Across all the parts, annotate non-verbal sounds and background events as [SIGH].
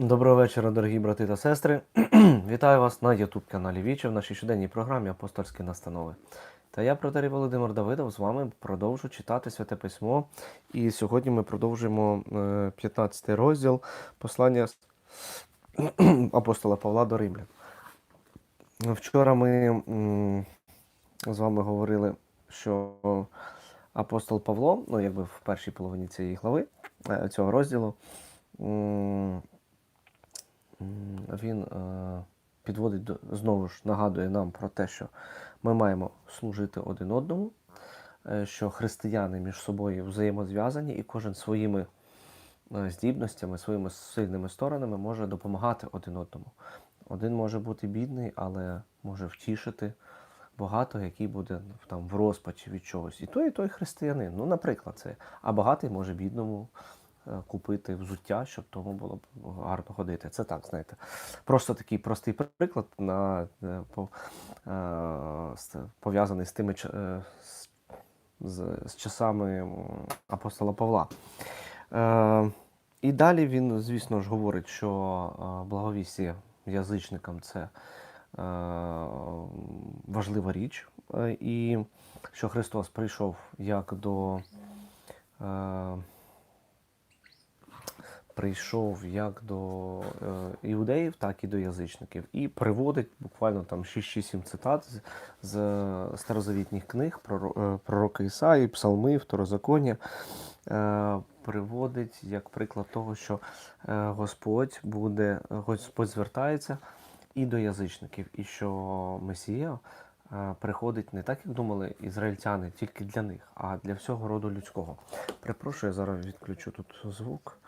Доброго вечора, дорогі брати та сестри. [CLEARS THROAT] Вітаю вас на YouTube каналі Віче в нашій щоденній програмі Апостольські настанови. Та я, протерій Володимир Давидов, з вами продовжу читати Святе Письмо. І сьогодні ми продовжуємо е, 15 розділ послання [CLEARS THROAT] апостола Павла до Римлян. Вчора ми з вами говорили, що апостол Павло, ну якби в першій половині цієї глави, е, цього розділу, він е, підводить знову ж нагадує нам про те, що ми маємо служити один одному, е, що християни між собою взаємозв'язані, і кожен своїми е, здібностями, своїми сильними сторонами може допомагати один одному. Один може бути бідний, але може втішити багато, який буде там в розпачі від чогось. І той, і той християнин. Ну, наприклад, це. А багатий може бідному купити взуття, щоб тому було б гарно ходити. Це так, знаєте. Просто такий простий приклад на, е, е, пов'язаний з тими е, з, з, часами апостола Павла. Е, і далі він, звісно ж, говорить, що е, благовістя язичникам це е, важлива річ, е, і що Христос прийшов як до. Прийшов як до е, іудеїв, так і до язичників, і приводить буквально там 6-7 цитат з, старозавітніх книг е, пророка Ісаї, псалми, второзаконня. Е, приводить як приклад того, що Господь буде, Господь звертається і до язичників, і що Месія приходить не так, як думали ізраїльтяни, тільки для них, а для всього роду людського. Перепрошую, я зараз відключу тут звук,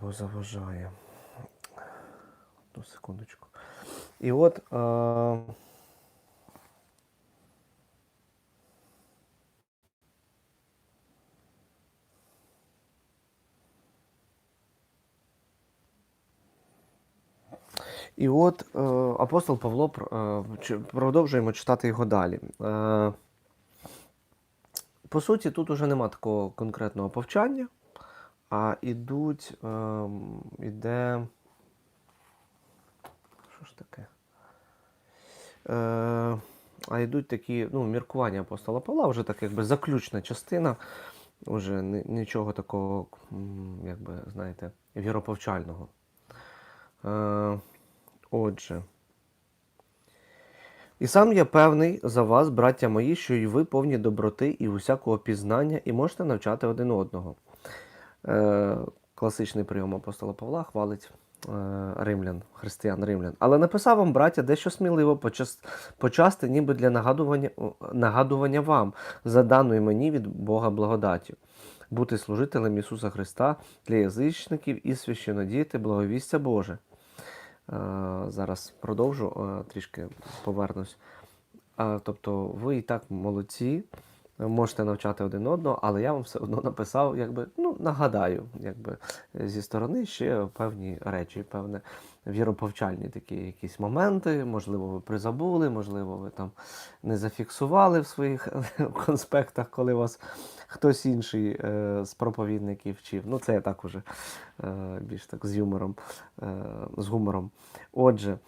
бо заважає. Одну секундочку. І от. Е, І от е, апостол Павло е, продовжуємо читати його далі. Е, по суті, тут уже нема такого конкретного повчання, а ідуть, е, іде. Що ж таке? Е, а йдуть такі ну, міркування апостола Павла, вже так якби заключна частина, вже нічого такого, якби, знаєте, віроповчального. Е, Отже. І сам я певний за вас, браття мої, що і ви повні доброти і усякого пізнання, і можете навчати один одного. Е, класичний прийом апостола Павла хвалить е, римлян, християн римлян. Але написав вам, браття, дещо сміливо почас, почасти, ніби для нагадування, нагадування вам, за даною мені від Бога благодаті. Бути служителем Ісуса Христа для язичників і священодіяти благовістя Боже. Е, зараз продовжу, трішки повернусь. Тобто, ви і так молодці, можете навчати один одного, але я вам все одно написав, якби, ну, нагадаю, якби, зі сторони ще певні речі, певне віроповчальні такі якісь моменти. Можливо, ви призабули, можливо, ви там не зафіксували в своїх [LAUGHS] конспектах, коли вас хтось інший е, з проповідників вчив. Ну, це я так уже е, більш так з юмором, е, з гумором. Отже,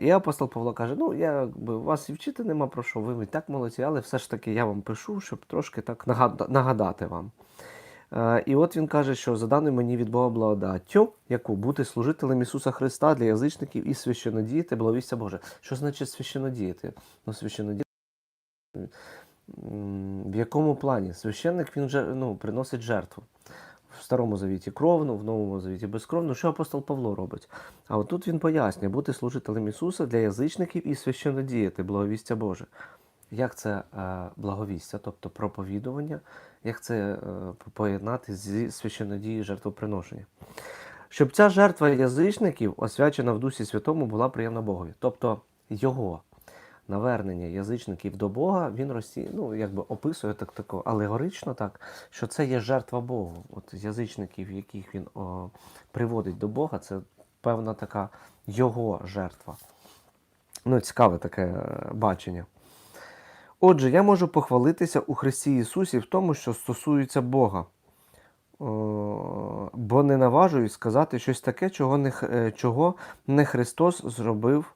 і апостол Павло каже: ну, я якби вас і вчити нема про що, ви так молодці, але все ж таки я вам пишу, щоб трошки так нагадати вам. Е, І от він каже, що заданий мені від Бога благодаттю, яку бути служителем Ісуса Христа для язичників і священодіяти, благовістя Боже. Що значить священодіяти? Ну, священодіяти. В якому плані? Священник він ну, приносить жертву. В Старому Завіті кровну, в Новому Завіті безкровну. Що апостол Павло робить? А от тут він пояснює, бути служителем Ісуса для язичників і священодіяти, благовістя Боже. Як це е, благовістя, тобто проповідування, як це е, поєднати зі священодією жертвоприношення? Щоб ця жертва язичників, освячена в Дусі Святому, була приємна Богові. Тобто його навернення язичників до Бога, він розці... ну, якби описує так тако алегорично, так, що це є жертва Богу. От язичників, яких він о, приводить до Бога, це певна така його жертва. Ну, цікаве таке е, бачення. Отже, я можу похвалитися у Христі Ісусі в тому, що стосується Бога. Бо не наважуюсь сказати щось таке, чого не, е, чого не Христос зробив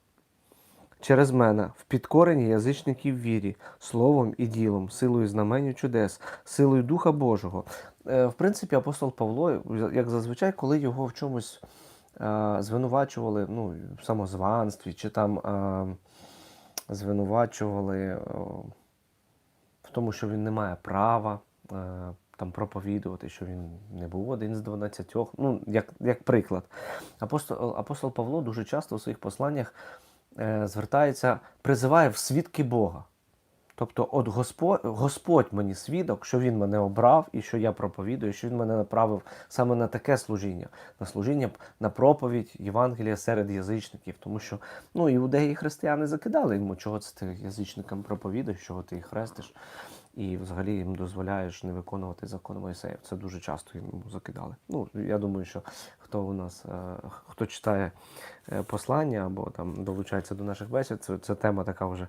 через мене в підкоренні язичників вірі, словом і ділом, силою знаменю чудес, силою Духа Божого. Е, В принципі, апостол Павло, як зазвичай, коли його в чомусь е, звинувачували ну, в самозванстві, чи там е, звинувачували в тому, що він не має права там проповідувати, що він не був один з дванадцятьох. Ну, як, як приклад. Апостол, апостол Павло дуже часто у своїх посланнях звертається, призиває в свідки Бога. Тобто, от Господь, Господь мені свідок, що Він мене обрав і що я проповідую, що Він мене направив саме на таке служіння, на служіння на проповідь Євангелія серед язичників. Тому що ну, іудеї християни закидали йому, чого це ти язичникам проповідуєш, чого ти їх хрестиш, і взагалі їм дозволяєш не виконувати закон Мойсея. Це дуже часто йому закидали. Ну, я думаю, що хто у нас, е, хто читає е, послання або там долучається до наших бесід, це, це тема така вже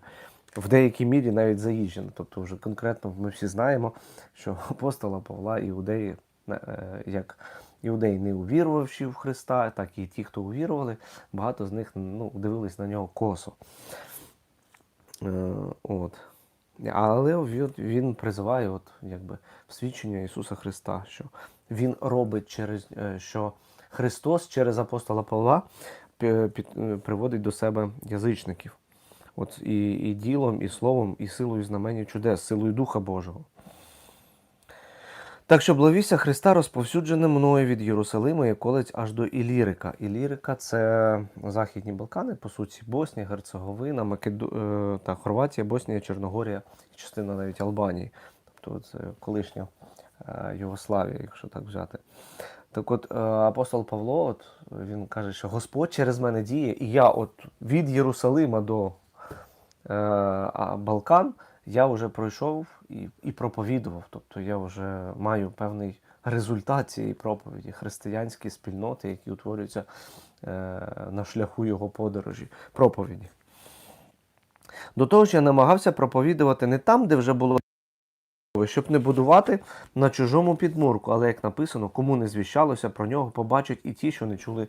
в деякій мірі навіть заїжджена. Тобто, вже конкретно ми всі знаємо, що [LAUGHS] апостола Павла іудеї, е, як іудеї не увірувавши в Христа, так і ті, хто увірували, багато з них ну, дивились на нього косо. От. Але він, призиває от, якби, в свідчення Ісуса Христа, що Він робить через е, що Христос через апостола Павла під- е, приводить до себе язичників. От і, і ділом, і словом, і силою знаменів чудес, силою Духа Божого. Так що благовістя Христа розповсюджене мною від Єрусалима і колець аж до Ілірика. Ілірика це Західні Балкани, по суті, Боснія, Герцеговина, Македу... е, та Хорватія, Боснія, Чорногорія і частина навіть Албанії. Тобто це колишня е, Югославія, якщо так взяти. Так от е, апостол Павло, от, він каже, що Господь через мене діє, і я от від Єрусалима до е, Балкан я вже пройшов і, і проповідував. Тобто я вже маю певний результат цієї проповіді, християнські спільноти, які утворюються е, на шляху його подорожі, проповіді. До того ж, я намагався проповідувати не там, де вже було щоб не будувати на чужому підмурку, але як написано, кому не звіщалося про нього, побачать і ті, що не чули,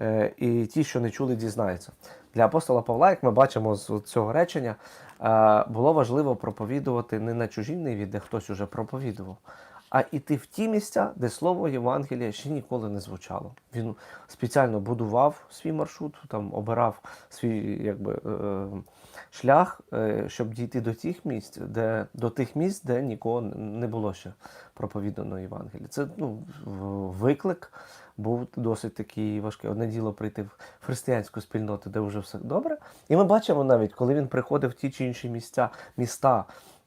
е, і ті, що не чули, дізнаються. Для апостола Павла, як ми бачимо з цього речення, було важливо проповідувати не на чужій ниві, де хтось уже проповідував, а іти в ті місця, де слово Євангелія ще ніколи не звучало. Він спеціально будував свій маршрут, там обирав свій якби, е, шлях, е, щоб дійти до тих місць, де до тих місць, де нікого не було ще проповідано Євангелія. Це ну, виклик був досить такий важкий. Одне діло прийти в християнську спільноту, де вже все добре. І ми бачимо навіть, коли він приходив в ті чи інші місця, міста,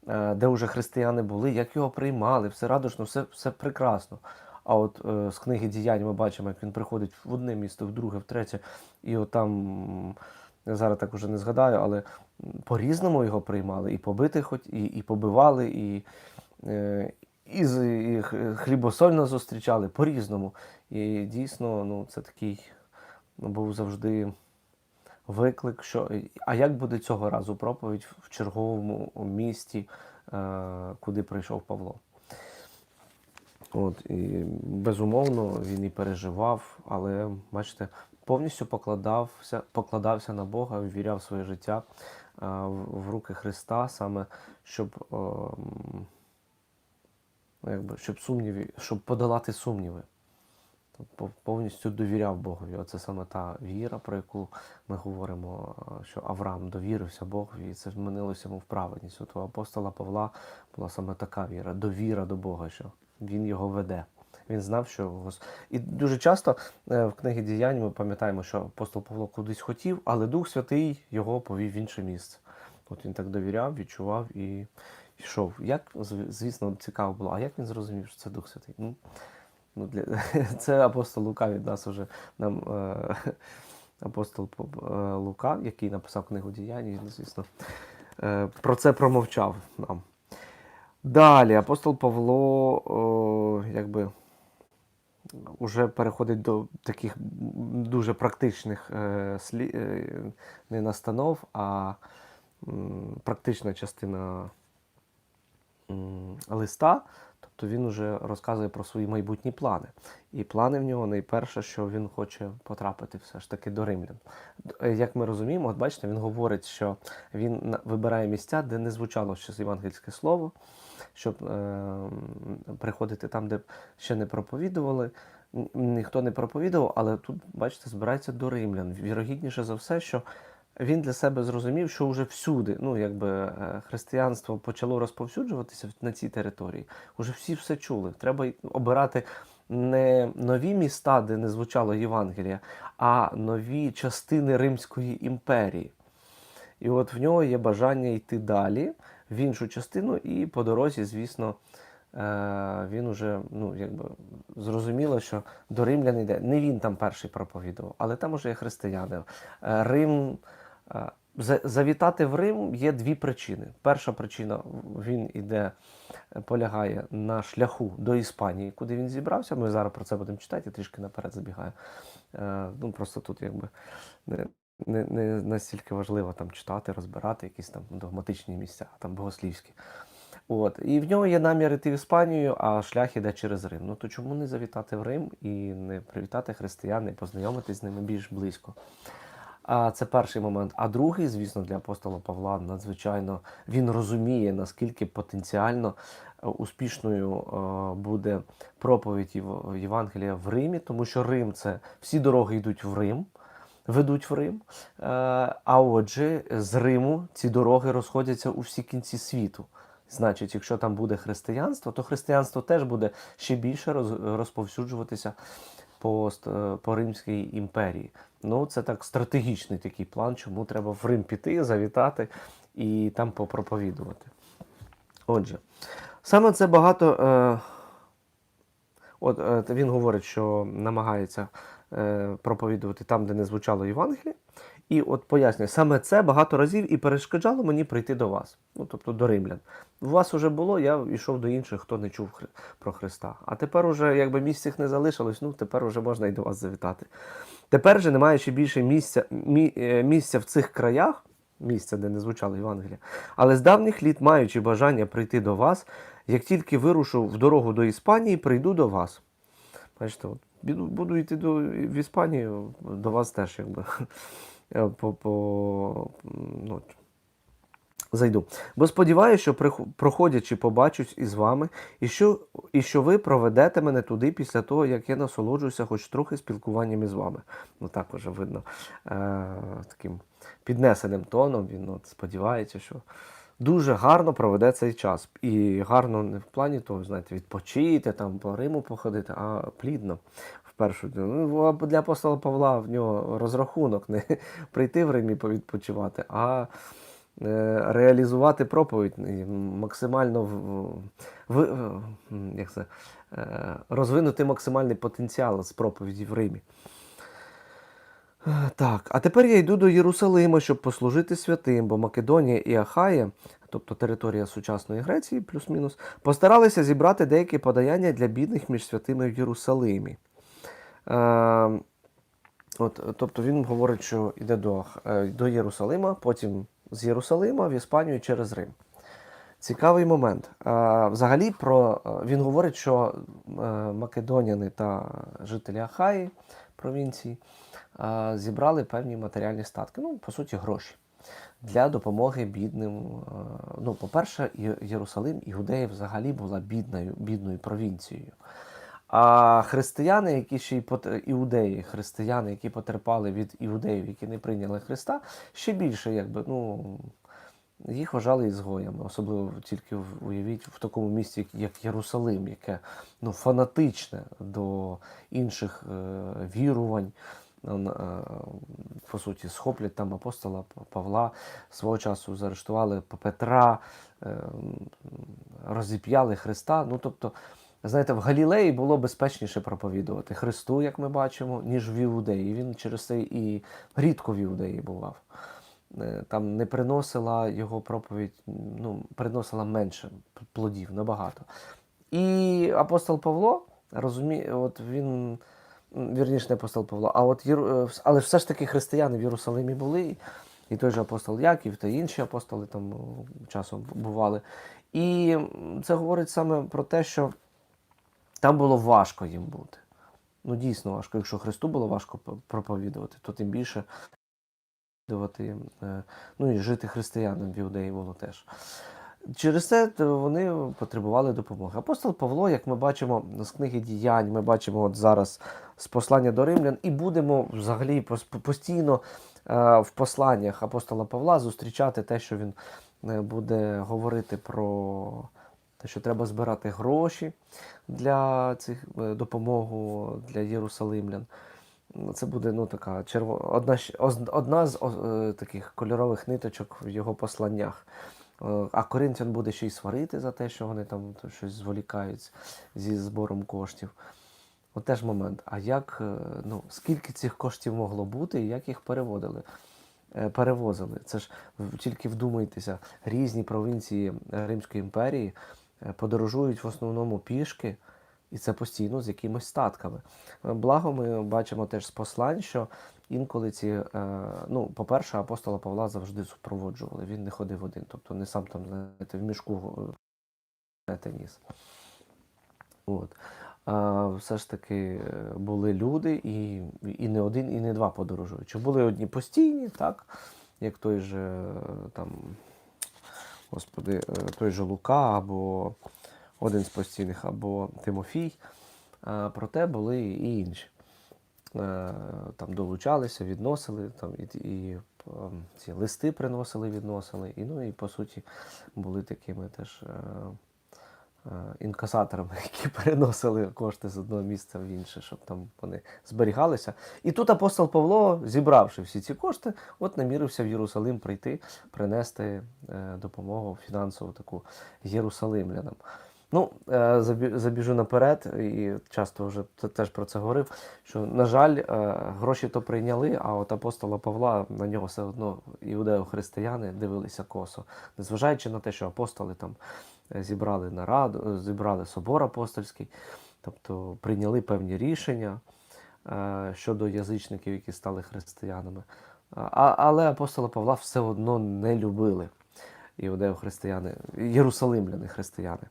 е, де вже християни були, як його приймали, все радушно, все, все прекрасно. А от е, з книги діянь ми бачимо, як він приходить в одне місто, в друге, в третє, і от там я зараз так уже не згадаю, але по-різному його приймали, і побити хоч, і, і побивали, і, е, і, і хлібосольно зустрічали по-різному. І дійсно, ну, це такий ну, був завжди виклик, що а як буде цього разу проповідь в черговому місті, е, куди прийшов Павло. От, і безумовно він і переживав, але бачите, повністю покладався, покладався на Бога, ввіряв своє життя е, в, руки Христа, саме щоб, е, ну, якби, щоб сумніві, щоб подолати сумніви. Тобто повністю довіряв Богові. Оце саме та віра, про яку ми говоримо, е, що Авраам довірився Богові, і це змінилося йому в праведність. От у апостола Павла була саме така віра, довіра до Бога, що він його веде. Він знав, що І дуже часто е, в книгі діянь ми пам'ятаємо, що апостол Павло кудись хотів, але Дух Святий його повів в інше місце. От він так довіряв, відчував і йшов. Як, звісно, цікаво було, а як він зрозумів, що це Дух Святий? Ну, для... [LAUGHS] Це апостол Лука від нас уже нам е... [LAUGHS] апостол е, Лука, який написав книгу діянь, звісно, е... про це промовчав нам. Далі апостол Павло о, якби уже переходить до таких дуже практичних е, не настанов, а практична частина листа. То він уже розказує про свої майбутні плани. І плани в нього найперше, що він хоче потрапити все ж таки до римлян. Е, Як ми розуміємо, от бачите, він говорить, що він вибирає місця, де не звучало ще євангельське слово, щоб е, приходити там, де ще не проповідували. Ніхто не проповідував, але тут, бачите, збирається до римлян. Вірогідніше за все, що він для себе зрозумів, що вже всюди, ну якби е, християнство почало розповсюджуватися на цій території. Уже всі все чули. Треба обирати не нові міста, де не звучало Євангелія, а нові частини Римської імперії. І от в нього є бажання йти далі в іншу частину, і по дорозі, звісно, е, він уже ну, якби, зрозуміло, що до римлян йде. Не він там перший проповідував, але там уже є християни. Е, Рим. Е, за- Завітати в Рим є дві причини. Перша причина він іде, е, полягає на шляху до Іспанії, куди він зібрався. Ми зараз про це будемо читати, я трішки наперед забігаю. Е, Ну, просто тут якби не, не, не настільки важливо там читати, розбирати якісь там догматичні місця, там богослівські. От. І в нього є намір йти в Іспанію, а шлях іде через Рим. Ну то чому не завітати в Рим і не привітати християн і познайомитись з ними більш близько? А це перший момент. А другий, звісно, для апостола Павла надзвичайно він розуміє, наскільки потенціально е, успішною е, буде проповідь Євангелія в Римі, тому що Рим це всі дороги йдуть в Рим, ведуть в Рим. Е, А отже, з Риму ці дороги розходяться у всі кінці світу. Значить, якщо там буде християнство, то християнство теж буде ще більше роз- розповсюджуватися по, е, по Римській імперії. Ну, це так стратегічний такий план, чому треба в Рим піти, завітати і там попроповідувати. Отже, саме це багато. Е, от е, він говорить, що намагається е, проповідувати там, де не звучало Євангеліє. І от пояснює, саме це багато разів і перешкоджало мені прийти до вас, ну тобто до римлян. У вас уже було, я йшов до інших, хто не чув про Христа. А тепер уже, якби місць цих не залишилось, ну тепер уже можна і до вас завітати. Тепер же, не маючи більше місця, мі, е, місця в цих краях, місця, де не звучало Євангелія, але з давніх літ, маючи бажання прийти до вас, як тільки вирушу в дорогу до Іспанії, прийду до вас. Бачите, от, буду йти до, в Іспанію, до вас теж якби. [LAUGHS] е, По, по, ну, зайду. Бо сподіваюся, що проходячи, побачусь із вами, і що, і що ви проведете мене туди після того, як я насолоджуюся хоч трохи спілкуванням із вами. Ну так вже видно е, таким піднесеним тоном. Він от, сподівається, що дуже гарно проведе цей час. І гарно не в плані того, знаєте, відпочити, там по Риму походити, а плідно. В першу ну, для апостола Павла в нього розрахунок не [LAUGHS] прийти в Римі повідпочивати, а реалізувати проповідь максимально в, як це, е, розвинути максимальний потенціал з проповіді в Римі. Е, Так, а тепер я йду до Єрусалима, щоб послужити святим, бо Македонія і Ахая, тобто територія сучасної Греції, плюс-мінус, постаралися зібрати деякі подаяння для бідних між святими в Єрусалимі. Е, от, тобто він говорить, що йде до, е, до Єрусалима, потім з Єрусалима в Іспанію через Рим. Цікавий момент. Взагалі, про, він говорить, що е, македоняни та жителі Ахаї провінції зібрали певні матеріальні статки, ну, по суті, гроші для допомоги бідним. Ну, по-перше, Єрусалим, Іудея взагалі була бідною, бідною провінцією. А християни, які ще й іудеї, християни, які потерпали від іудеїв, які не прийняли Христа, ще більше, якби, ну, їх вважали ізгоями, особливо тільки уявіть в такому місті, як- Єрусалим, яке ну, фанатичне до інших е, вірувань. Е, по суті, схоплять там апостола Павла, свого часу заарештували Петра, е, розіп'яли Христа. Ну, тобто, знаєте, в Галілеї було безпечніше проповідувати Христу, як ми бачимо, ніж в Іудеї. Він через це і рідко в Іудеї бував. Е, Там не приносила його проповідь, ну, приносила менше плодів, набагато. І апостол Павло розуміє, от він, вірніше, не апостол Павло, а от е, але все ж таки християни в Єрусалимі були, і той же апостол Яків та інші апостоли там часом бували. І це говорить саме про те, що там було важко їм бути. Ну, дійсно важко. Якщо Христу було важко проповідувати, то тим більше е, ну і жити християнам в іудеї було теж. Через це вони потребували допомоги. Апостол Павло, як ми бачимо з книги діянь, ми бачимо от зараз з послання до римлян, і будемо взагалі постійно е, в посланнях апостола Павла зустрічати те, що він е, буде говорити про те, що треба збирати гроші для цих е, допомогу для єрусалимлян. Ну, Це буде ну, така черво... одна, одна з о- е, таких кольорових ниточок в його посланнях. Е, А Коринтян буде ще й сварити за те, що вони там щось зволікають зі збором коштів. От теж момент. А як, ну, скільки цих коштів могло бути і як їх переводили? Перевозили. Це ж тільки вдумайтеся, різні провінції Римської імперії подорожують в основному пішки, і це постійно з якимись статками. Е, Благо, ми бачимо теж з послань, що інколи ці, е, ну, по-перше, апостола Павла завжди супроводжували. Він не ходив один, тобто не сам там, знаєте, в мішку е, ніс. От. А, все ж таки е, були люди, і, і не один, і не два подорожуючі. Були одні постійні, так, як той же е, там, господи, е, той же Лука, або один з постійних, або Тимофій. Проте були і інші. Е, Там долучалися, відносили, там, і, і ем, ці листи приносили, відносили. І, ну, і по суті були такими теж е, інкасаторами, [LAUGHS] які переносили кошти з одного місця в інше, щоб там вони зберігалися. І тут апостол Павло, зібравши всі ці кошти, от намірився в Єрусалим прийти, принести е, допомогу фінансову таку єрусалимлянам. Ну, е, забіжу наперед, і часто вже теж про це говорив. Що, на жаль, е, гроші то прийняли, а от апостола Павла на нього все одно іудео-християни дивилися косо, незважаючи на те, що апостоли там е, зібрали нараду, зібрали собор апостольський, тобто прийняли певні рішення е, щодо язичників, які стали християнами. Але апостола Павла все одно не любили іудео-християни, єрусалимляни християни.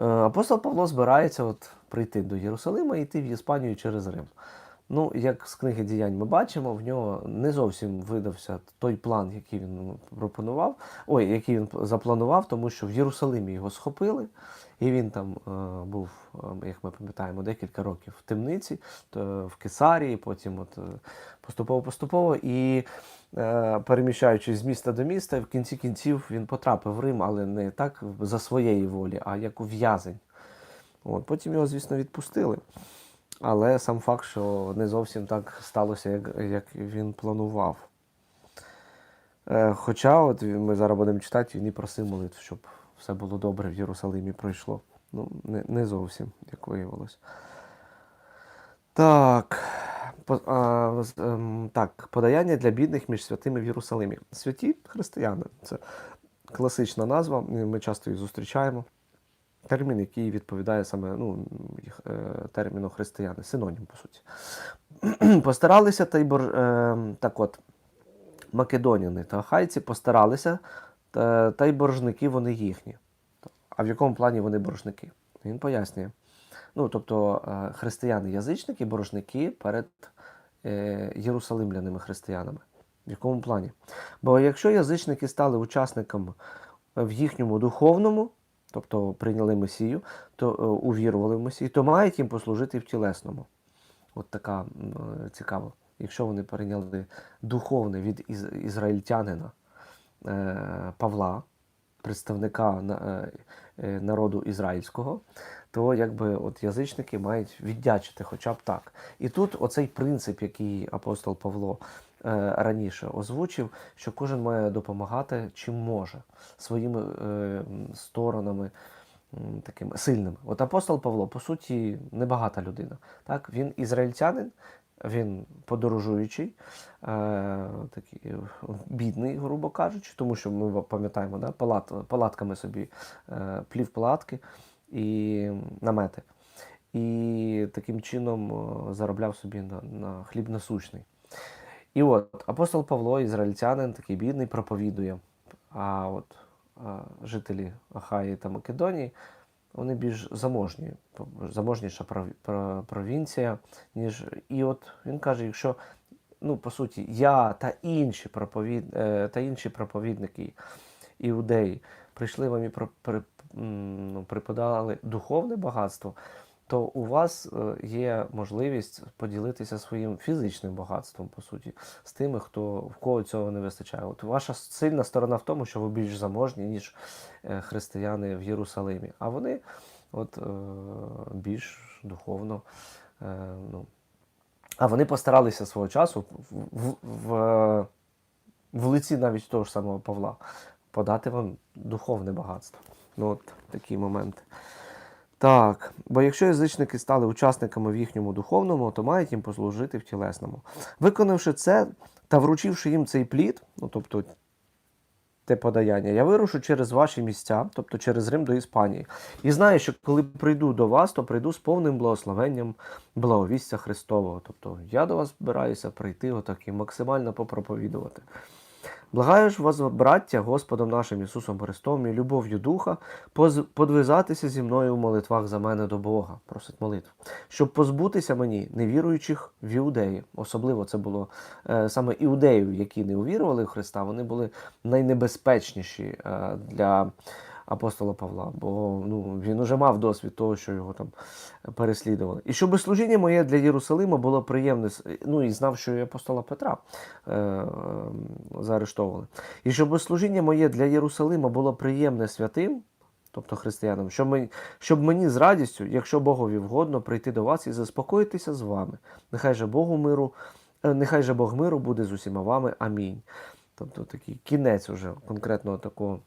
Е, Апостол Павло збирається от прийти до Єрусалима і йти в Іспанію через Рим. Ну, як з книги діянь ми бачимо, в нього не зовсім видався той план, який він пропонував, ой, який він запланував, тому що в Єрусалимі його схопили, і він там е, був, е, як ми пам'ятаємо, декілька років в темниці, то в Кесарії, потім от е, поступово-поступово. І е, переміщаючись з міста до міста, в кінці кінців він потрапив в Рим, але не так за своєї волі, а як ув'язень. От, потім його, звісно, відпустили. Але сам факт, що не зовсім так сталося, як, як він планував. Е, хоча, от ми зараз будемо читати, він і просив молитв, щоб все було добре в Єрусалимі пройшло. Ну, не, не зовсім, як виявилось. Так. По, а, ем, так, подаяння для бідних між святими в Єрусалимі. Святі християни. Це класична назва, ми часто їх зустрічаємо. Термін, який відповідає саме ну, е, терміну християни, синонім, по суті. [CLEARS THROAT] Постаралися та й бор... е, так от, македоніни та ахайці постаралися, та, й боржники вони їхні. А в якому плані вони боржники? Він пояснює. Ну, тобто е, християни-язичники, боржники перед єрусалимляними християнами. В якому плані? Бо якщо язичники стали учасниками в їхньому духовному, тобто прийняли Месію, то е, увірували в Месію, то мають їм послужити в тілесному. От така е. Якщо вони прийняли духовне від із, ізраїльтянина е, Павла, представника на, народу ізраїльського, то якби от язичники мають віддячити хоча б так. І тут оцей принцип, який апостол Павло раніше озвучив, що кожен має допомагати чим може своїми е, сторонами. Такими сильними. От апостол Павло, по суті, небагата людина. Так? Він ізраїльтянин, він подорожуючий, е, такий е, бідний, грубо кажучи, тому що ми пам'ятаємо, да, палат, палатками собі е, плів палатки і намети. І таким чином е, заробляв собі на, на хліб насущний. І от апостол Павло, ізраїльтянин, такий бідний, проповідує. А от а, жителі Ахаї та Македонії вони більш заможні, заможніша пров- про- провінція, ніж. І от він каже, якщо, ну, по суті, я та інші, проповід... е, та інші проповідники іудеї прийшли вам і при... ну, преподали духовне багатство, то у вас е, є можливість поділитися своїм фізичним багатством, по суті, з тими, хто в кого цього не вистачає. От ваша сильна сторона в тому, що ви більш заможні, ніж е, християни в Єрусалимі. А вони от, е, більш духовно. Ну, а вони постаралися свого часу в, в, в лиці навіть того ж самого Павла подати вам духовне багатство. Ну, от такі моменти. Так, бо якщо язичники стали учасниками в їхньому духовному, то мають їм послужити в тілесному. Виконавши це та вручивши їм цей плід, ну тобто те подаяння, я вирушу через ваші місця, тобто через Рим до Іспанії. І знаю, що коли прийду до вас, то прийду з повним благословенням благовістя Христового. Тобто я до вас збираюся прийти отак і максимально попроповідувати. Благаю ж вас, браття, Господом нашим Ісусом Христом і любов'ю Духа, подвизатися зі мною в молитвах за мене до Бога, просить молитву, щоб позбутися мені невіруючих в іудеї. Особливо це було е, саме іудеїв, які не увірували в Христа, вони були найнебезпечніші е, для апостола Павла, бо ну, він уже мав досвід того, що його там переслідували. І щоб служіння моє для Єрусалима було приємне, ну і знав, що і апостола Петра е, е, заарештовували. І щоб служіння моє для Єрусалима було приємне святим, тобто християнам, щоб мені, щоб мені з радістю, якщо Богові вгодно, прийти до вас і заспокоїтися з вами. Нехай же Богу миру, е, нехай же Бог миру буде з усіма вами. Амінь. Тобто такий кінець уже конкретного такого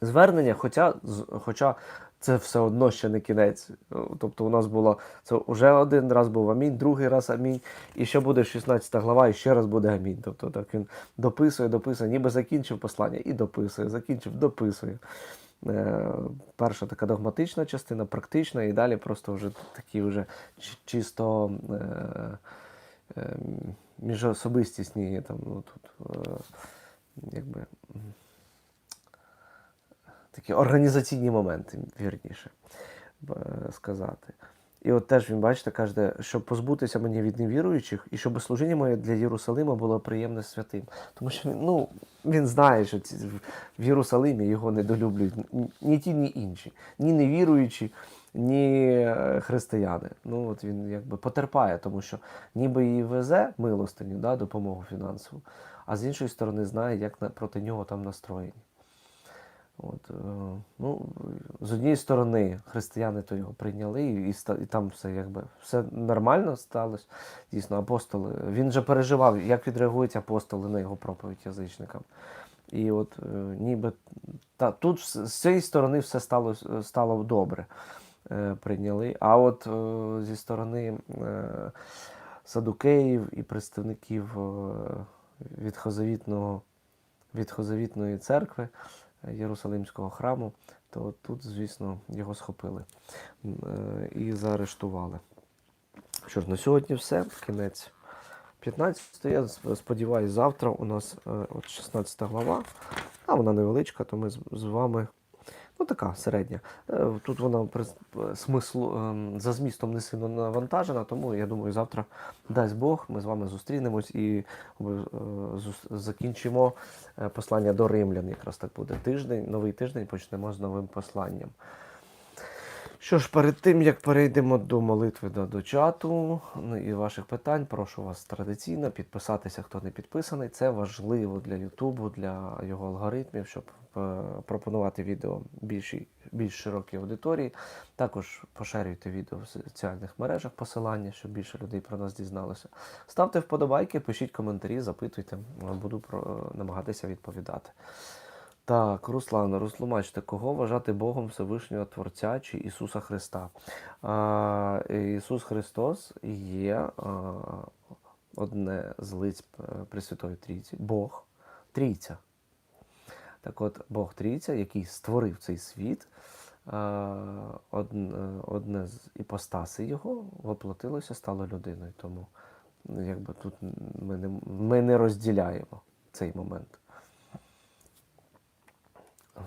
звернення, хоча, хоча це все одно ще не кінець. Тобто у нас було це вже один раз був амінь, другий раз амінь, і ще буде 16 глава, і ще раз буде амінь. Тобто так він дописує, дописує, ніби закінчив послання і дописує, закінчив, дописує. Е, Перша така догматична частина, практична, і далі просто вже такі вже чисто е, е, міжособистісні там, ну, тут, якби, такі організаційні моменти, вірніше е, сказати. І от теж він, бачите, каже, щоб позбутися мені від невіруючих, і щоб служіння моє для Єрусалима було приємне святим. Тому що ну, він знає, що в Єрусалимі його недолюблюють ні- ті, ні інші, ні невіруючі, ні е, християни. Ну, от він якби потерпає, тому що ніби і везе милостиню, да, допомогу фінансову, а з іншої сторони знає, як проти нього там настроєні. От, е, ну, з однієї сторони, християни то його прийняли, і, і, там все якби все нормально сталося. Дійсно, апостоли. Він же переживав, як відреагують апостоли на його проповідь язичникам. І от е, ніби та, тут з цієї сторони все стало, стало добре. Е, прийняли. А от е, зі сторони е, садукеїв і представників е, відхозавітної церкви Єрусалимського храму, то тут, звісно, його схопили е, і заарештували. Що ж, на сьогодні все. Кінець 15. Я сподіваюся, завтра у нас е, от 16 глава. А вона невеличка, то ми з вами. Ну, така середня. Е, Тут вона смислу ем, за змістом не сильно навантажена, тому я думаю, завтра дасть Бог, ми з вами зустрінемось і е, закінчимо е, послання до римлян. Якраз так буде тиждень, новий тиждень почнемо з новим посланням. Що ж, перед тим як перейдемо до молитви до, до чату ну, і ваших питань, прошу вас традиційно підписатися, хто не підписаний. Це важливо для Ютубу, для його алгоритмів, щоб е, пропонувати відео більшій, більш широкій аудиторії. Також поширюйте відео в соціальних мережах, посилання, щоб більше людей про нас дізналося. Ставте вподобайки, пишіть коментарі, запитуйте, буду про, намагатися відповідати. Так, Руслан, розтлумачте, кого вважати Богом Всевишнього Творця чи Ісуса Христа? А, Ісус Христос є а, одне з лиць е, Пресвятої Трійці, Бог, Трійця. Так от, Бог Трійця, який створив цей світ, одне, одне з іпостаси його воплотилося, стало людиною. Тому ну, якби тут ми не, ми не розділяємо цей момент. А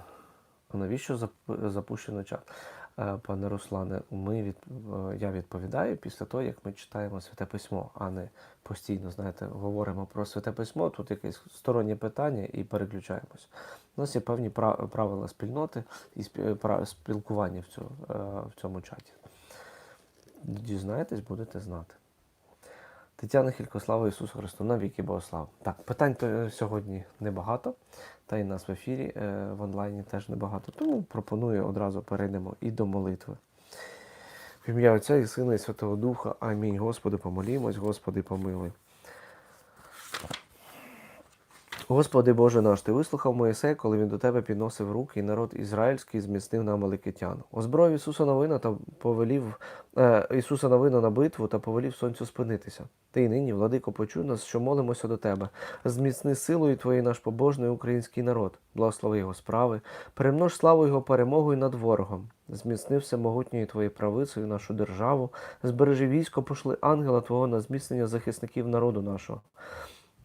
навіщо запущено чат? е, пане Руслане, ми від, е, я відповідаю після того, як ми читаємо Святе Письмо, а не постійно, знаєте, говоримо про Святе Письмо, тут якесь стороннє питання і переключаємось. У нас є певні правила спільноти і спілкування е, в цьому чаті. Дізнаєтесь, будете знати. Тетяна Хілько, слава Ісусу Христу, навіки Богослав. Так, питань то сьогодні небагато, та й нас в ефірі е, в онлайні теж небагато. Тому пропоную одразу перейдемо і до молитви. В ім'я Отця і Сина і Святого Духа. Амінь. Господи, помолімось, Господи, помилуй. Господи Боже наш, Ти вислухав Моїсея, коли він до тебе підносив руки, і народ ізраїльський зміцнив на Амаликитян. Озброїв Ісуса Новина та повелів е, Ісуса Новина на битву та повелів сонцю спинитися. Ти й нині, владико, почуй нас, що молимося до тебе. Зміцни силою Твоєю наш побожний український народ, благослови його справи, перемнож славу його перемогою над ворогом. Зміцни всемогутньою Твоєю правицею нашу державу, збережи військо, пошли ангела Твого на зміцнення захисників народу нашого.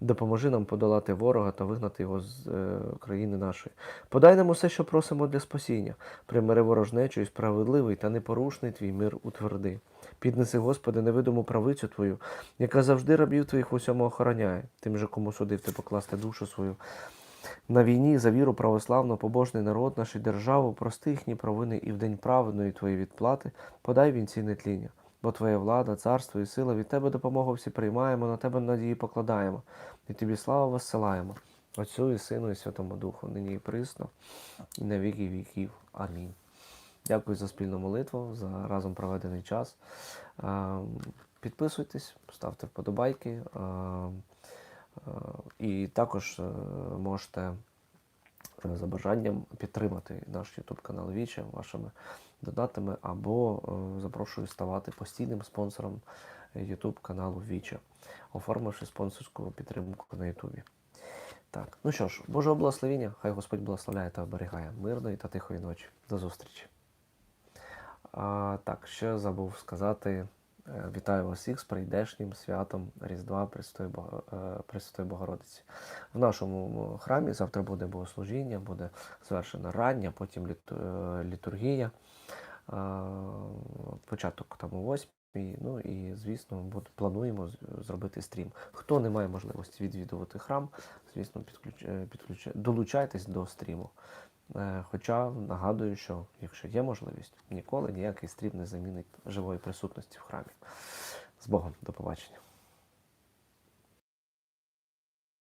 Допоможи нам подолати ворога та вигнати його з е, країни нашої. Подай нам усе, що просимо для спасіння. Примири ворожнечу і справедливий та непорушний твій мир утверди. Піднеси, Господи, невидиму правицю Твою, яка завжди рабів Твоїх усьому охороняє. Тим же, кому судив ти покласти душу свою. На війні за віру православну, побожний народ, нашу державу, прости їхні провини і в день праведної Твоєї відплати подай вінці нетління. Бо Твоя влада, царство і сила від Тебе допомогу всі приймаємо, на Тебе надії покладаємо, і Тобі славу воссилаємо. Отцю і Сину, і Святому Духу, нині і присно, і на віки віків. Амінь. Дякую за спільну молитву, за разом проведений час. Підписуйтесь, ставте вподобайки. І також е, можете за бажанням підтримати наш YouTube канал Віче вашими донатами або е, запрошую ставати постійним спонсором YouTube каналу Віче, оформивши спонсорську підтримку на YouTube. Так, ну що ж, Божого благословіння, хай Господь благословляє та оберігає мирної та тихої ночі. До зустрічі. А, так, ще забув сказати. е, Вітаю вас всіх з прийдешнім святом Різдва Пресвятої е, Богородиці. В нашому храмі завтра буде богослужіння, буде звершена рання, потім літургія. Е, Початок там о 8. Ну і звісно, плануємо зробити стрім. Хто не має можливості відвідувати храм, звісно, підключ... е, підключ... долучайтесь до стріму. Е, Хоча нагадую, що якщо є можливість, ніколи ніякий стрім не замінить живої присутності в храмі. З Богом, до побачення.